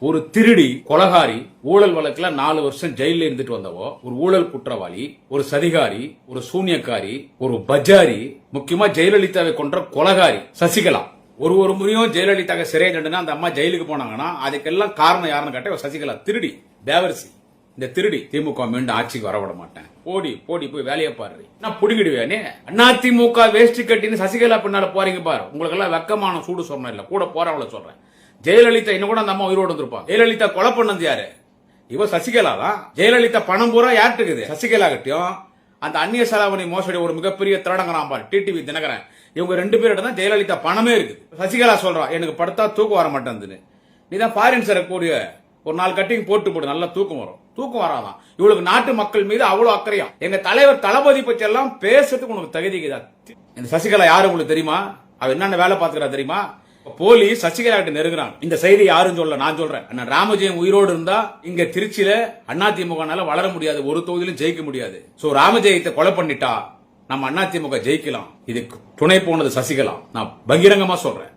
ஒரு திருடி கொலகாரி ஊழல் வழக்குல நாலு வருஷம் ஜெயில இருந்துட்டு வந்தவோ ஒரு ஊழல் குற்றவாளி ஒரு சதிகாரி ஒரு சூனியக்காரி ஒரு பஜாரி முக்கியமா ஜெயலலிதாவை கொன்ற கொலகாரி சசிகலா. ஒரு ஒரு முறையும் ஜெயலலிதாவை சிறையை கண்டுனா அந்த அம்மா ஜெயிலுக்கு போனாங்கன்னா அதுக்கெல்லாம் காரணம் யாருன்னு கேட்ட சசிகலா. திருடி தேவரசி இந்த திருடி திமுக மீண்டும் ஆட்சிக்கு வரவிட மாட்டேன். போடி போடி போய் வேலையை பாரு. நான் புடிங்கிடுவேனே. அண்ணா திமுக வேஷ்டி கட்டின்னு சசிகலா பின்னால போறீங்க பாரு. உங்களுக்கு எல்லாம் வெக்கமான சூடு சொன்ன இல்ல. கூட போறவங்கள சொல்றேன். ஜெயலலிதா இன்னும் கூட அந்த அம்மா உயிரோடு வந்திருப்பா. ஜெயலலிதா கொலை பண்ணது யாரு? இவ சசிகலா தான். ஜெயலலிதா பணம் பூரா யார்கிட்ட இருக்குது? சசிகலா கிட்டயும். அந்த அந்நிய செலாவணி மோசடி ஒரு மிகப்பெரிய திருடங்கிறான் பாரு. டிடிவி தினகரன். இவங்க ரெண்டு பேர்கிட்ட தான் ஜெயலலிதா பணமே இருக்குது. சசிகலா சொல்றான் எனக்கு படுத்தா தூக்கம் வர மாட்டேங்குதுன்னு. நீ தான் ஃபாரின் கூடிய ஒரு நாலு கட்டிங் போட்டு போடு நல்லா தூக்கம் வரும். தூக்கம் வராதான். இவளுக்கு நாட்டு மக்கள் மீது அவ்வளவு அக்கறையா எங்க தலைவர் தளபதி பற்றி எல்லாம் பேசுறதுக்கு உனக்கு தகுதிக்குதா இந்த சசிகலா யாரு உங்களுக்கு தெரியுமா? அவ என்னென்ன வேலை பாத்துக்கிறா தெரியுமா? போலீஸ் சசிகலாட்டு நெருங்குறான். இந்த செய்தி யாரும் சொல்ல நான் சொல்றேன். அண்ணன் ராமஜெயம் உயிரோடு இருந்தா இங்க திருச்சியில அதிமுகனால வளர முடியாது ஒரு தொகுதியிலும் ஜெயிக்க முடியாது. சோ ராமஜெயத்தை கொலை பண்ணிட்டா நம்ம அதிமுக ஜெயிக்கலாம். இதுக்கு துணை போனது சசிகலா. நான் பகிரங்கமா சொல்றேன்.